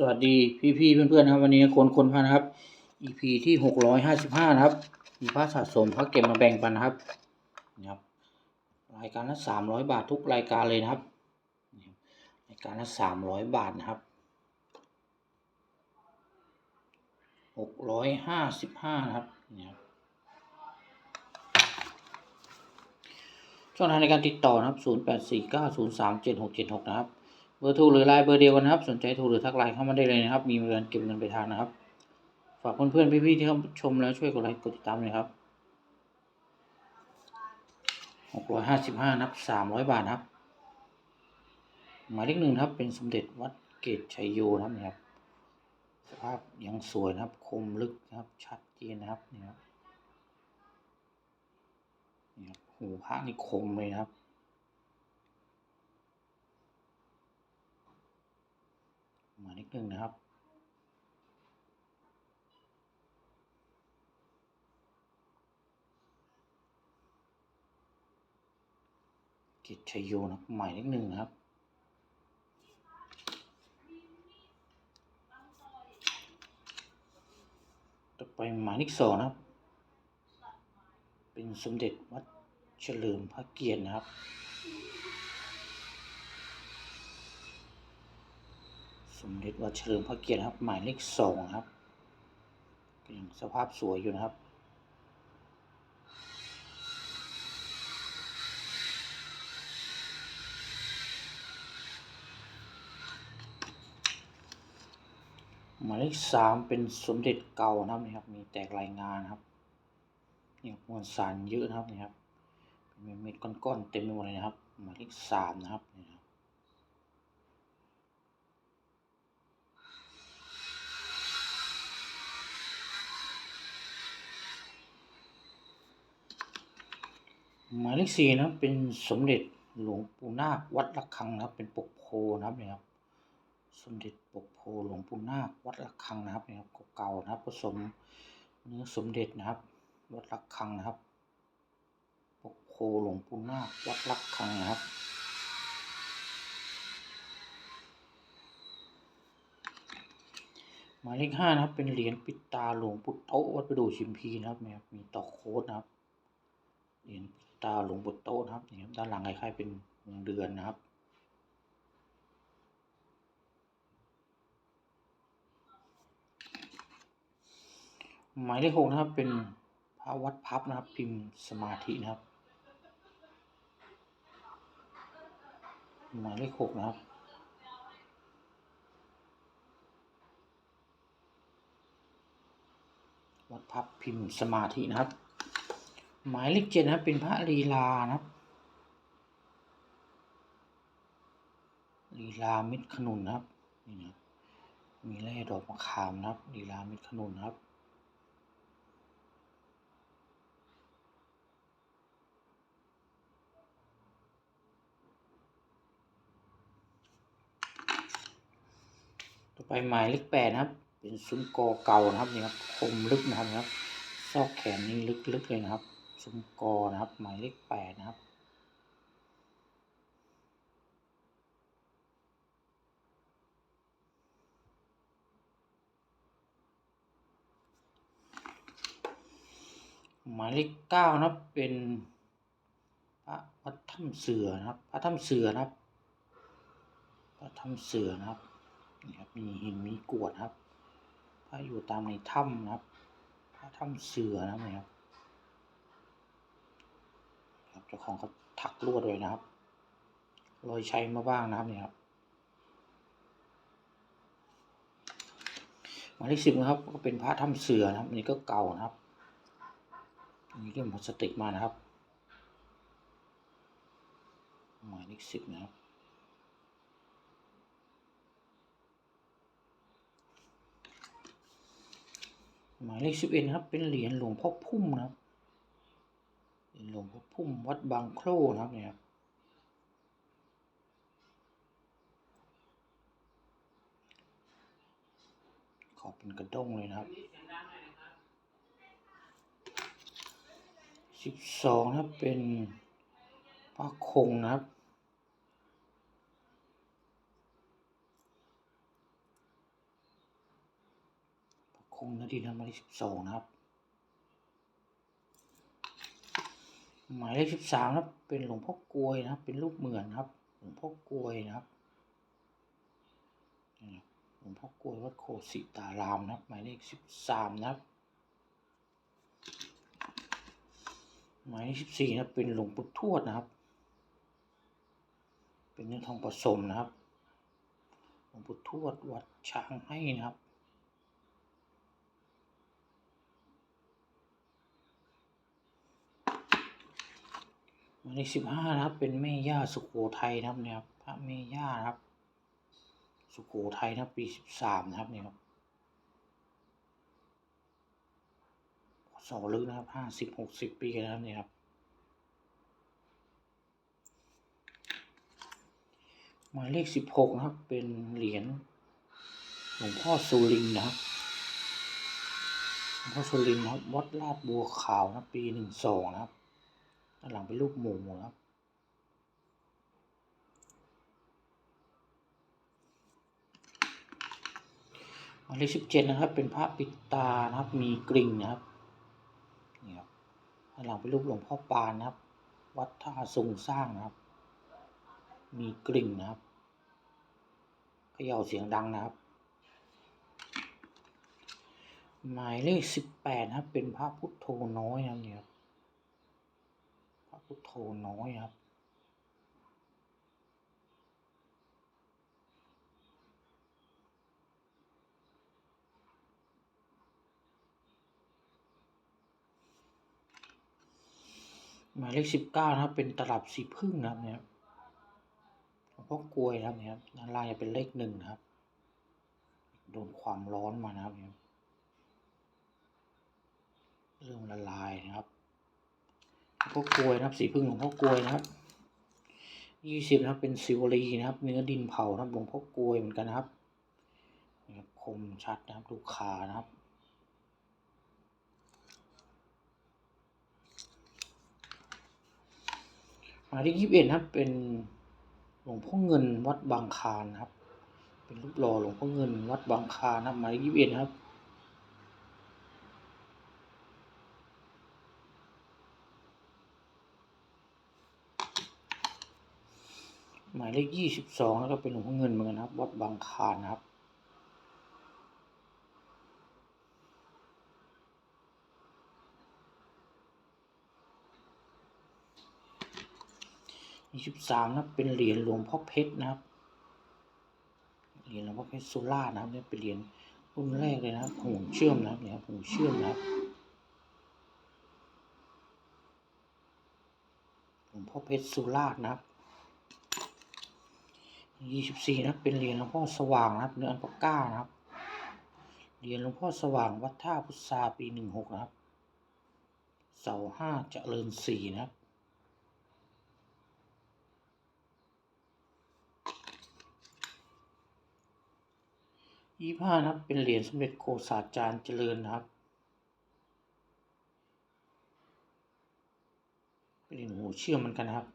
สวัสดีพี่ๆเพื่อนๆนครับวันนี้คนคนพันครับ EP ที่หกร้อยห้าสิบห้านะครับมีพระสะสมพระเก็บมาแบ่งปันนะครับนี่ครับรายการละสามร้อยบาททุกรายการเลยนะครับรายการละสามร้อยบาทนะครับหกร้อยห้าสิบห้านะครับนี่ครับช่องทางในการติดต่อนะครับศูนย์แปดสี่เก้าศูนย์สามเจ็ดหกเจ็ดหกนะครับ เบอร์โทรหรือไลน์เบอร์เดียวกันนะครับ สนใจโทรหรือทักไลน์เข้ามาได้เลยนะครับ มีเงินเก็บเงินไปทานนะครับ ฝากเพื่อนๆพี่ๆที่เข้าชมแล้วช่วยกดไลค์กดติดตามเลยครับหกร้อยห้าสิบห้านับสามร้อยบาทครับ หมายเลขหนึ่งครับ เป็นสมเด็จวัดเกตชัยโยนะครับนี่ครับสภาพยังสวยนะครับ คมลึกนะครับ ชัดเจนนะครับนี่ครับนี่ครับหูพระนี่คมเลยนะครับ ห มายเลขหนึ่งนะครับกิจชัยโยนะครับหมายเลขหนึ่งนะครับต่อไปหมายเลขสองนะครับ เป็นสมเด็จวัดเฉลิมพระเกียรตินะครับ สมเด็จวัดเฉลิมพระเกียรตินะครับ หมายเลขสองนะครับก็ยังสภาพสวยอยู่นะครับ หมายเลขสามเป็นสมเด็จเก่านะครับนี่ครับ มีแตกรายงานนะครับนี่มวลสารเยอะนะครับนี่ครับเป็นเม็ดก้อนๆเต็มไปหมดเลยนะครับ หมายเลขสามนะครับนี่นะ หมายเลขสี่นะครับเป็นสมเด็จหลวงปู่นาควัดระฆังนะครับ เป็นปกโพนะครับเนี่ยครับสมเด็จปกโพหลวงปู่นาควัดระฆังนะครับเนี่ยครับเก่าๆนะครับ ผสมเนื้อสมเด็จนะครับ วัดระฆังนะครับ ปกโพหลวงปู่นาควัดระฆังนะครับหมายเลขห้านะครับ เป็นเหรียญปิดตาหลวงปู่โตวัดประดู่ชิมพีนะครับเนี่ยครับมีต่อโค้ดนะครับเหรียญปิด ตาหลวงปู่โตนะครับนี่ครับด้านหลังคล้ายๆเป็นวงเดือนนะครับ หมายเลขหกนะครับเป็นพระวัดพับนะครับ พิมพ์สมาธินะครับ หมายเลขหกนะครับวัดพับพิมพ์สมาธินะครับ หมายเลขเจ็ดนะครับ เป็นพระลีลานะครับลีลาเม็ดขนุนนะครับนี่นะมีแร่ดอกมะขามนะครับลีลาเม็ดขนุนนะครับต่อไปหมายเลขแปดนะครับ เป็นซุ้มกอเก่านะครับนี่ครับคมลึกนะครับนะครับซอกแขนนี่ลึกๆเลยนะครับ ซุ้มกอนะครับ หมายเลขแปดนะครับ หมายเลขเก้านะครับเป็นพระวัดถ้ำเสือนะครับพระถ้ำเสือนะครับพระถ้ำเสือนะครับนี่ครับมีหินมีกวดนะครับพระอยู่ตามในถ้ำนะครับพระถ้ำเสือนะครับ เจ้าของเขาถักลวดไว้นะครับรอยใช้มาบ้างนะครับเนี่ยครับหมายเลขสิบนะครับ ก็เป็นพระถ้ำเสือนะครับอันนี้ก็เก่านะครับมีเรื่องพลาสติกมานะครับหมายเลขสิบนะครับหมายเลขสิบเอ็ดนะครับ เป็นเหรียญหลวงพ่อพุ่มนะครับ หลวงพ่อพุ่มวัดบางโคร่นะครับเนี่ยขอบเป็นกระด้งเลยนะครับสิบสองนะครับเป็นพระคงนะครับคงนดินทร์หมายเลขสิบสองนะครับ หมายเลขสิบสามนะครับเป็นหลวงพ่อกลวยนะครับ เป็นรูปเหมือนครับ หลวงพ่อกลวยนะครับหลวงพ่อกลวยวัดโคสิตารามนะครับ หมายเลขสิบสามนะครับหมายเลขสิบสี่นะเป็นหลวงปู่ทวดนะครับ เป็นเนื้อทองผสมนะครับหลวงปู่ทวดวัดช้างให้นะครับ หมายเลขสิบห้านะครับ เป็นแม่ย่าสุโขทัยนะครับเนี่ยครับพระแม่ย่านะครับ สุโขทัยนะปีสิบสามนะครับเนี่ยครับสองลึกนะครับห้าสิบหกสิบปีนะครับเนี่ยครับหมายเลขสิบหกนะครับ เป็นเหรียญหลวงพ่อสุรินนะครับหลวงพ่อสุรินนะครับวัดลาดบัวขาวนะปีหนึ่งสองนะครับ ด้านหลังเป็นรูปหมูนะครับหมายเลขสิบเจ็ดนะครับ เป็นพระปิดตานะครับ มีกริ่งนะครับนี่ครับด้านหลังเป็นรูปหลวงพ่อปานนะครับ วัดท่าทรงสร้างนะครับ มีกริ่งนะครับเขย่าเสียงดังนะครับ หมายเลขสิบแปดนะครับ เป็นพระพุทโธน้อยนะครับนี่ครับ พุทโธน้อยครับ หมายเลขสิบเก้านะครับ เป็นตลับสีพึ่งนะครับเนี่ยครับหลวงพ่อกลวยนะครับเนี่ยด้านล่างจะเป็นเลขหนึ่งครับ โดนความร้อนมานะครับเนี่ยเริ่มละลายนะครับ พ่อกลวยนะครับ สีพึ่งหลวงพ่อกลวยนะครับยี่สิบนะครับเป็นซิวลีนะครับ เนื้อดินเผานะครับหลวงพ่อกลวยเหมือนกันนะครับคมชัดนะครับลูกขานะครับมายเลขยี่สิบเอ็ดนะครับเป็นหลวงพ่อเงินวัดบางคานนะครับ เป็นรูปหล่อหลวงพ่อเงินวัดบางคานนะครับมายเลขยี่สิบเอ็ดนะครับ หมายเลขยี่สิบสองแล้วก็เป็นหลวงพ่อเงินเหมือนกันครับ วัดบางคานครับ ยี่สิบสามนะเป็นเหรียญหลวงพ่อเพชรนะครับ เหรียญหลวงพ่อเพชรสุรานะครับเนี่ยเป็นเหรียญรุ่นแรกเลยนะครับหูเชื่อมนะครับเนี่ยครับหูเชื่อมนะครับหลวงพ่อเพชรสุราษฎร์นะครับ ยี่สิบสี่นะเป็นเหรียญหลวงพ่อสว่างนะครับเนื้ออันปาก้านะครับเหรียญหลวงพ่อสว่างวัดท่าพุทธาปีหนึ่งหกนะครับ เสาห้าเจริญสี่นะครับยี่ห้านะครับเป็นเหรียญสมเด็จโกษาจารย์เจริญนะครับ เป็นหูเชื่อมเหมือนกันนะครับ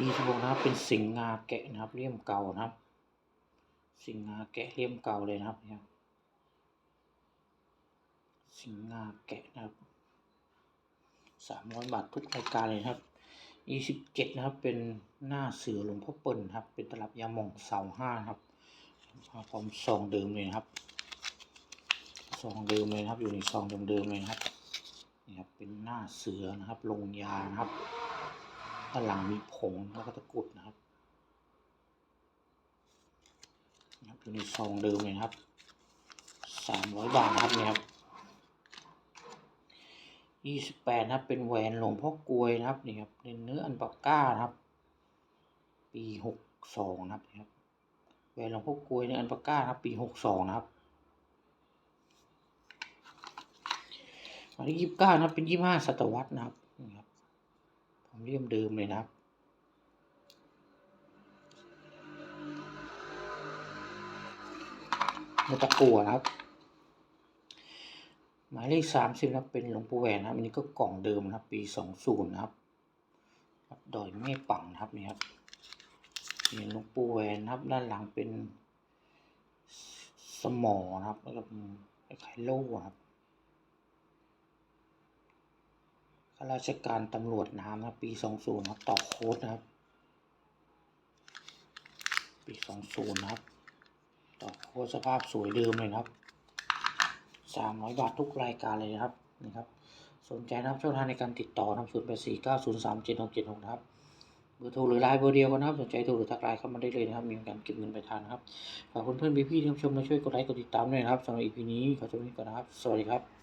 ยี่สิบหกนะครับ เป็นสิงห์งาแกะนะครับเลี่ยมเก่านะครับ สิงห์งาแกะเลี่ยมเก่าเลยนะครับเนี่ยสิงห์งาแกะนะครับสามร้อยบาททุกรายการเลยนะครับยี่สิบเจ็ดนะครับ เป็นหน้าเสือหลวงพ่อเปิ่นครับ เป็นตลับยาหม่องเสาห้าครับมาพร้อมซองเดิมเลยนะครับซองเดิมเลยนะครับ อยู่ในซองเดิมๆเลยนะครับนี่ครับเป็นหน้าเสือนะครับ ลงยานะครับ ด้านหลังมีผงแล้วก็ตะกุดนะครับนะครับอยู่ในซองเดิมเลยนะครับสามร้อยบาทนะครับเนี่ยครับยี่สิบแปดนะครับ เป็นแหวนหลวงพ่อกลวยนะครับนี่ครับเป็นเนื้ออันปาก้านะครับ ปีหกสองนะครับนี่ครับแหวนหลวงพ่อกลวยเนื้ออันปาก้านะครับ ปีหกสองนะครับมายเลขยี่สิบเก้านะครับเป็นยี่ห้าศตวรรษนะครับนี่ครับ ผมเรียมเดิมเลยนะครับเนื้อตะกั่วนะครับ หมายเลขสามสิบนะเป็นหลวงปู่แหวนนะครับ อันนี้ก็กล่องเดิมนะครับ ปีสองศูนย์นะครับ ดอยแม่ปังนะครับนี่ครับนี่หลวงปู่แหวนนะครับ ด้านหลังเป็นสมอนะครับแล้วก็เป็นคล้ายโล่ครับข้าราชการตำรวจน้ำนะปีสองศูนย์ครับต่อโค้ดนะครับ ปีสองศูนย์นะครับ ต่อโค้ดสภาพสวยเดิมเลยนะครับสามร้อยบาททุกรายการเลยนะครับนี่ครับ สนใจนะครับช่องทางในการติดต่อนะครับศูนย์แปดสี่เก้าศูนย์สามเจ็ดหกเจ็ดหกนะครับเบอร์โทรหรือไลน์เบอร์เดียวกันนะครับ สนใจโทรหรือทักไลน์เข้ามาได้เลยนะครับ มีการเก็บเงินปลายทางนะครับฝากเพื่อนๆพี่ๆที่ชมมาช่วยกดไลค์กดติดตามด้วยนะครับสำหรับ EP นี้ขอจบนี้ก่อนนะครับ สวัสดีครับ